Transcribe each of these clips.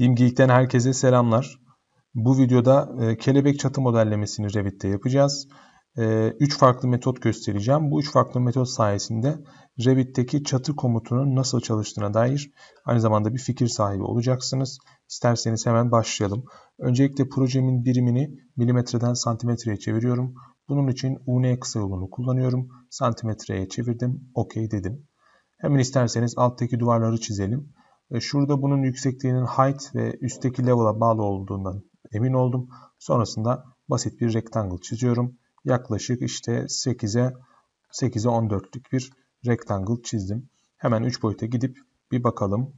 BİMGİK'ten herkese selamlar. Bu videoda e, kelebek çatı modellemesini Revit'te yapacağız. 3 e, farklı metot göstereceğim. Bu 3 farklı metot sayesinde Revit'teki çatı komutunun nasıl çalıştığına dair aynı zamanda bir fikir sahibi olacaksınız. İsterseniz hemen başlayalım. Öncelikle projemin birimini milimetreden santimetreye çeviriyorum. Bunun için UN kısa yolunu kullanıyorum. Santimetreye çevirdim. OK dedim. Hemen isterseniz alttaki duvarları çizelim. E, şurada bunun yüksekliğinin height ve üstteki level'a bağlı olduğundan emin oldum. Sonrasında basit bir rectangle çiziyorum. Yaklaşık işte 8'e 8'e 14'lük bir rectangle çizdim. Hemen 3 boyuta gidip bir bakalım.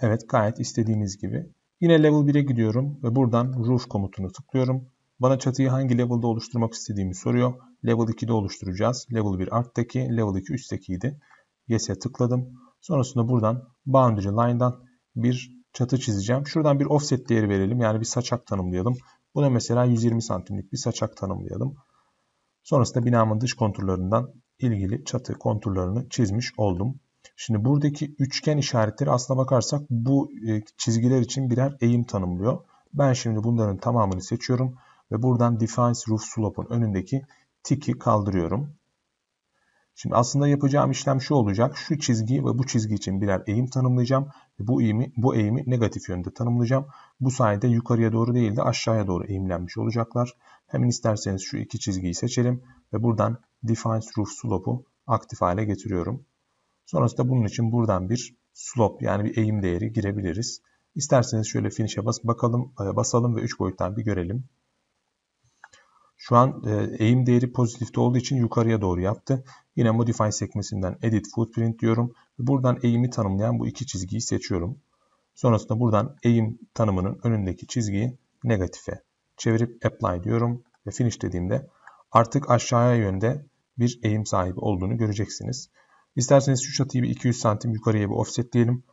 Evet gayet istediğimiz gibi. Yine level 1'e gidiyorum ve buradan roof komutunu tıklıyorum. Bana çatıyı hangi level'da oluşturmak istediğimi soruyor. Level 2'de oluşturacağız. Level 1 arttaki, level 2 üsttekiydi. Yes'e tıkladım. Sonrasında buradan boundary line'dan bir çatı çizeceğim. Şuradan bir offset değeri verelim. Yani bir saçak tanımlayalım. Buna mesela 120 santimlik bir saçak tanımlayalım. Sonrasında binamın dış konturlarından ilgili çatı konturlarını çizmiş oldum. Şimdi buradaki üçgen işaretleri aslına bakarsak bu e, çizgiler için birer eğim tanımlıyor. Ben şimdi bunların tamamını seçiyorum ve buradan Define Roof Slope'un önündeki tiki kaldırıyorum. Şimdi aslında yapacağım işlem şu olacak. Şu çizgi ve bu çizgi için birer eğim tanımlayacağım. Bu eğimi, bu eğimi negatif yönde tanımlayacağım. Bu sayede yukarıya doğru değil de aşağıya doğru eğimlenmiş olacaklar. Hemen isterseniz şu iki çizgiyi seçelim ve buradan Define Roof Slope'u aktif hale getiriyorum. Sonrasında bunun için buradan bir slope yani bir eğim değeri girebiliriz. İsterseniz şöyle finish'e bas bakalım, e, basalım ve 3 boyuttan bir görelim. Şu an e, eğim değeri pozitifte olduğu için yukarıya doğru yaptı. Yine Modify sekmesinden Edit Footprint diyorum. Buradan eğimi tanımlayan bu iki çizgiyi seçiyorum. Sonrasında buradan eğim tanımının önündeki çizgiyi negatife çevirip Apply diyorum. Ve Finish dediğimde artık aşağıya yönde bir eğim sahibi olduğunu göreceksiniz. İsterseniz şu çatıyı bir 200 santim yukarıya bir offset diyelim.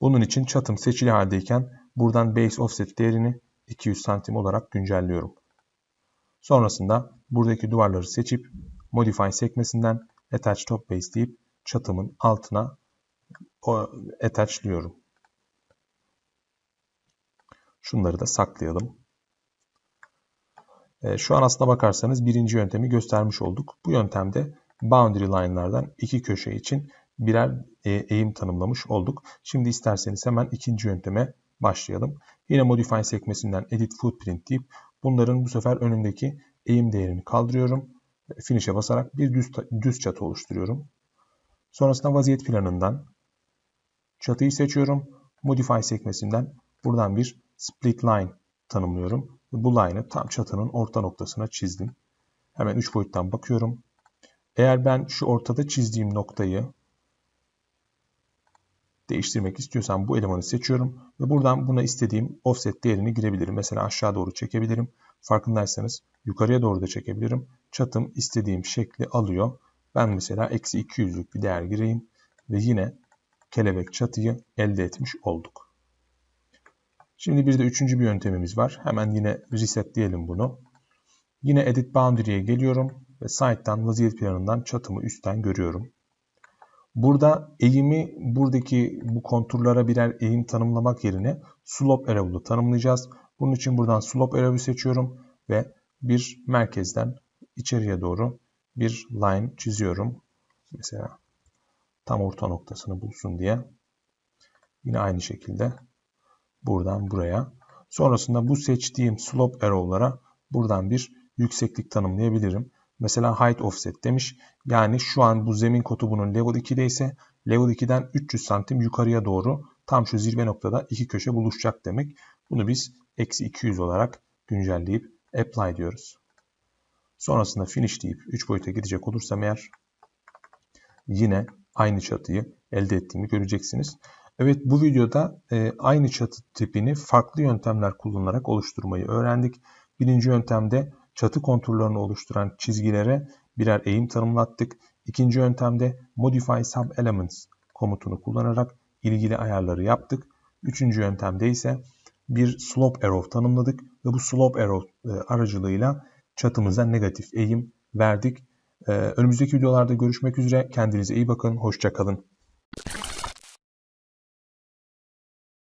Bunun için çatım seçili haldeyken buradan Base Offset değerini 200 santim olarak güncelliyorum. Sonrasında buradaki duvarları seçip Modify sekmesinden Attach Top Base deyip çatımın altına attachlıyorum. Şunları da saklayalım. E, şu an aslına bakarsanız birinci yöntemi göstermiş olduk. Bu yöntemde boundary line'lardan iki köşe için birer e, eğim tanımlamış olduk. Şimdi isterseniz hemen ikinci yönteme başlayalım. Yine Modify sekmesinden Edit Footprint deyip bunların bu sefer önündeki eğim değerini kaldırıyorum. Finish'e basarak bir düz, düz çatı oluşturuyorum. Sonrasında vaziyet planından çatıyı seçiyorum. Modify sekmesinden buradan bir split line tanımlıyorum. Bu line'ı tam çatının orta noktasına çizdim. Hemen 3 boyuttan bakıyorum. Eğer ben şu ortada çizdiğim noktayı değiştirmek istiyorsam bu elemanı seçiyorum ve buradan buna istediğim offset değerini girebilirim. Mesela aşağı doğru çekebilirim. Farkındaysanız yukarıya doğru da çekebilirim. Çatım istediğim şekli alıyor. Ben mesela eksi 200'lük bir değer gireyim ve yine kelebek çatıyı elde etmiş olduk. Şimdi bir de üçüncü bir yöntemimiz var. Hemen yine reset diyelim bunu. Yine edit boundary'e geliyorum ve site'dan vaziyet planından çatımı üstten görüyorum. Burada eğimi buradaki bu konturlara birer eğim tanımlamak yerine slope arrow'lu tanımlayacağız. Bunun için buradan slope arrow'u seçiyorum ve bir merkezden içeriye doğru bir line çiziyorum. Mesela tam orta noktasını bulsun diye. Yine aynı şekilde buradan buraya. Sonrasında bu seçtiğim slope arrow'lara buradan bir yükseklik tanımlayabilirim. Mesela height offset demiş. Yani şu an bu zemin kotu level 2'de ise level 2'den 300 santim yukarıya doğru tam şu zirve noktada iki köşe buluşacak demek. Bunu biz eksi 200 olarak güncelleyip apply diyoruz. Sonrasında finish deyip 3 boyuta gidecek olursam eğer yine aynı çatıyı elde ettiğimi göreceksiniz. Evet bu videoda e, aynı çatı tipini farklı yöntemler kullanarak oluşturmayı öğrendik. Birinci yöntemde çatı konturlarını oluşturan çizgilere birer eğim tanımlattık. İkinci yöntemde Modify Sub Elements komutunu kullanarak ilgili ayarları yaptık. Üçüncü yöntemde ise bir slope arrow tanımladık ve bu slope arrow e, aracılığıyla çatımıza negatif eğim verdik. E, önümüzdeki videolarda görüşmek üzere. Kendinize iyi bakın. Hoşçakalın.